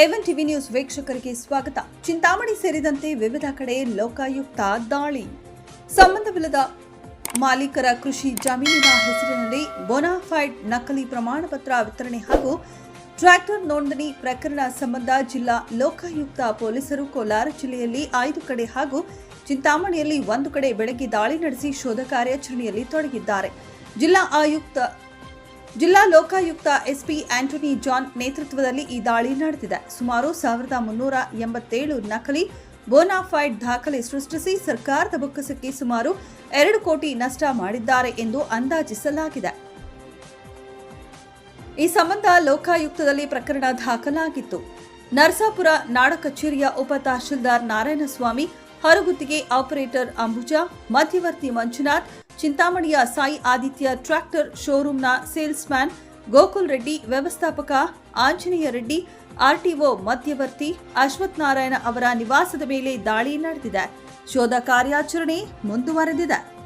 A one TV news ವೀಕ್ಷಕರಿಗೆ ಸ್ವಾಗತ. ಚಿಂತಾಮಣಿ ಸೇರಿದಂತೆ ವಿವಿಧ ಕಡೆ ಲೋಕಾಯುಕ್ತ ದಾಳಿ. ಸಂಬಂಧವಿಲ್ಲದ ಮಾಲೀಕರ ಕೃಷಿ ಜಮೀನಿನ ಹೆಸರಿನಲ್ಲಿ ಬೊನಾಫೈಡ್ ನಕಲಿ ಪ್ರಮಾಣ ಪತ್ರ ವಿತರಣೆ ಹಾಗೂ ಟ್ರ್ಯಾಕ್ಟರ್ ನೋಂದಣಿ ಪ್ರಕರಣ ಸಂಬಂಧ ಜಿಲ್ಲಾ ಲೋಕಾಯುಕ್ತ ಪೊಲೀಸರು ಕೋಲಾರ ಜಿಲ್ಲೆಯಲ್ಲಿ ಐದು ಕಡೆ ಹಾಗೂ ಚಿಂತಾಮಣಿಯಲ್ಲಿ ಒಂದು ಕಡೆ ಬೆಳಗ್ಗೆ ದಾಳಿ ನಡೆಸಿ ಶೋಧ ಕಾರ್ಯಾಚರಣೆಯಲ್ಲಿ ತೊಡಗಿದ್ದಾರೆ. ಜಿಲ್ಲಾ ಆಯುಕ್ತ ಜಿಲ್ಲಾ ಲೋಕಾಯುಕ್ತ ಎಸ್ಪಿ ಆಂಟೋನಿ ಜಾನ್ ನೇತೃತ್ವದಲ್ಲಿ ಈ ದಾಳಿ ನಡೆದಿದೆ. ಸುಮಾರು ಸಾವಿರದ ಮುನ್ನೂರ ಎಂಬತ್ತೇಳು ನಕಲಿ ಬೋನಾಫೈಡ್ ದಾಖಲೆ ಸೃಷ್ಟಿಸಿ ಸರ್ಕಾರದ ಬೊಕ್ಕಸಕ್ಕೆ ಸುಮಾರು ಎರಡು ಕೋಟಿ ನಷ್ಟ ಮಾಡಿದ್ದಾರೆ ಎಂದು ಅಂದಾಜಿಸಲಾಗಿದೆ. ಈ ಸಂಬಂಧ ಲೋಕಾಯುಕ್ತದಲ್ಲಿ ಪ್ರಕರಣ ದಾಖಲಾಗಿತ್ತು. ನರಸಾಪುರ ನಾಡ ಕಚೇರಿಯ ಉಪ ತಹಶೀಲ್ದಾರ್ ನಾರಾಯಣಸ್ವಾಮಿ ಹೊರಗುತ್ತಿಗೆ ಆಪರೇಟರ್ ಅಂಬುಜಾ, ಮಧ್ಯವರ್ತಿ ಮಂಜುನಾಥ್, ಚಿಂತಾಮಣಿಯ ಸಾಯಿ ಆದಿತ್ಯ ಟ್ರ್ಯಾಕ್ಟರ್ ಶೋರೂಮ್ನ ಸೇಲ್ಸ್ ಮ್ಯಾನ್ ಗೋಕುಲ್ ರೆಡ್ಡಿ, ವ್ಯವಸ್ಥಾಪಕ ಆಂಜನೇಯ ರೆಡ್ಡಿ, ಆರ್ಟಿಒ ಮಧ್ಯವರ್ತಿ ಅಶ್ವಥ್ ನಾರಾಯಣ ಅವರ ನಿವಾಸದ ಮೇಲೆ ದಾಳಿ ನಡೆದಿದೆ. ಶೋಧ ಕಾರ್ಯಾಚರಣೆ ಮುಂದುವರೆದಿದೆ.